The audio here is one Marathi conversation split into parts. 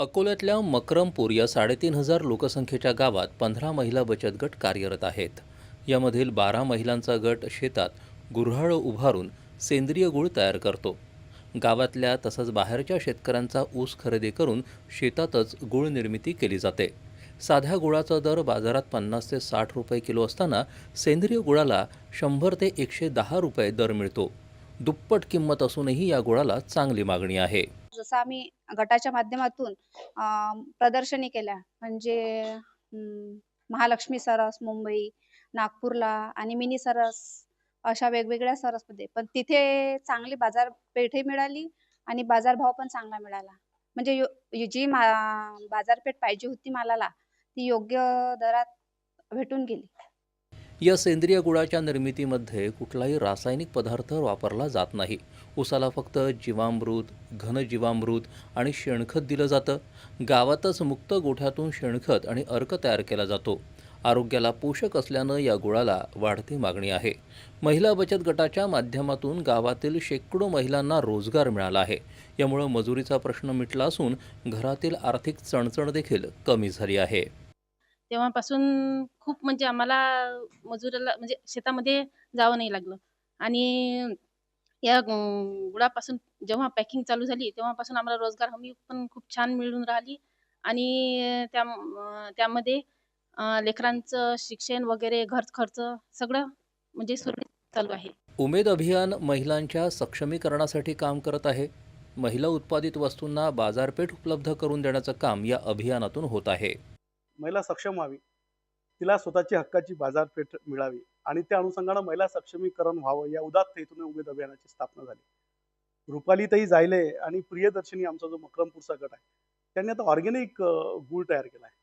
अकोल्यातल्या मकरमपूर या साडेतीन हजार लोकसंख्येच्या गावात पंधरा महिला बचत गट कार्यरत आहेत. यामधील बारा महिलांचा गट शेतात गुऱ्हाळं उभारून सेंद्रिय गुळ तयार करतो. गावातल्या तसंच बाहेरच्या शेतकऱ्यांचा ऊस खरेदी करून शेतातच गूळ निर्मिती केली जाते. साध्या गुळाचा दर बाजारात पन्नास ते साठ रुपये किलो असताना सेंद्रिय गुळाला शंभर ते एकशे दहा रुपये दर मिळतो. दुप्पट किंमत असूनही या गुळाला चांगली मागणी आहे. जसं आम्ही गटाच्या माध्यमातून प्रदर्शनी केल्या. म्हणजे महालक्ष्मी सरस मुंबई नागपूरला आणि मिनी सरस अशा वेगवेगळ्या सरसमध्ये. पण तिथे चांगली बाजारपेठही मिळाली आणि बाजारभाव पण चांगला मिळाला. म्हणजे जी मा बाजारपेठ पाहिजे होती मालाला ती योग्य दरात भेटून गेली. या सेंद्रिय गुळाच्या निर्मितीमध्ये कुठलाही रासायनिक पदार्थ वापरला जात नाही. उसाला फक्त जीवामृत घनजीवामृत आणि शेणखत दिलं जातं. गावातच मुक्त गोठ्यातून शेणखत आणि अर्क तयार केला जातो. आरोग्याला पोषक असल्यानं या गुळाला वाढती मागणी आहे. महिला बचत गटाच्या माध्यमातून गावातील शेकडो महिलांना रोजगार मिळाला आहे. यामुळं मजुरीचा प्रश्न मिटला असून घरातील आर्थिक चणचण देखील कमी झाली आहे. तेव्हापासून खूप म्हणजे आम्हाला मजुराला म्हणजे शेतामध्ये जावं नाही लागलं. आणि या गुळापासून जेव्हा पॅकिंग चालू झाली तेव्हापासून आम्हाला रोजगार हमी पण खूप छान मिळून राहिली. आणि त्या त्यामध्ये लेकरांचं शिक्षण वगैरे घर खर्च सगळं म्हणजे सुरळीत चालू आहे. उमेद अभियान महिलांच्या सक्षमीकरणासाठी काम करत आहे. महिला उत्पादित वस्तूंना बाजारपेठ उपलब्ध करून देण्याचं काम या अभियानातून होत आहे. महिला सक्षम व्हावी. तिला स्वतःची हक्काची बाजारपेठ मिळावी आणि त्या अनुषंगानं महिला सक्षमीकरण व्हावं या उदात्त हेतूने उमेद अभियानाची स्थापना झाली. रुपालीतही जायले आणि प्रियदर्शनी आमचा जो मकरमपूरचा गट आहे त्यांनी आता ऑर्गेनिक गुळ तयार केला आहे.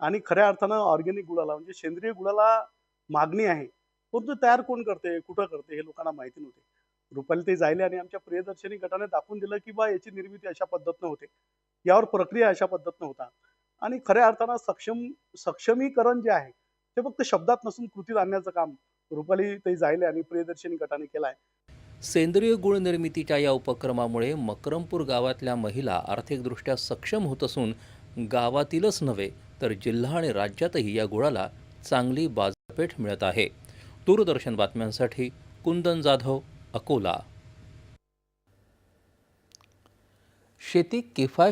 आणि खऱ्या अर्थानं ऑर्गेनिक गुळाला म्हणजे सेंद्रिय गुळाला मागणी आहे. परंतु तयार कोण करते कुठं करते हे लोकांना माहिती नव्हते. रुपाली ते जायले आणि आमच्या प्रियदर्शनी गटाने दाखवून दिलं की बा याची निर्मिती अशा पद्धतीनं होते. यावर प्रक्रिया अशा पद्धतीनं होता आणि खऱ्या अर्थानं सक्षम सक्षमीकरण जे आहे ते फक्त शब्दात नसून कृतीत आणण्याचं काम रुपाली ते जायले आणि प्रियदर्शनी गटाने केलं आहे. सेंद्रिय गुळ निर्मितीच्या या उपक्रमामुळे मकरमपूर गावातल्या महिला आर्थिकदृष्ट्या सक्षम होत असून गावातीलच नव्हे तर जिल्हा आणि राज्यातही या गुळाला चांगली बाजारपेठ मिळत आहे. दूरदर्शन बातम्यांसाठी कुंदन जाधव अकोला. शेती किफायत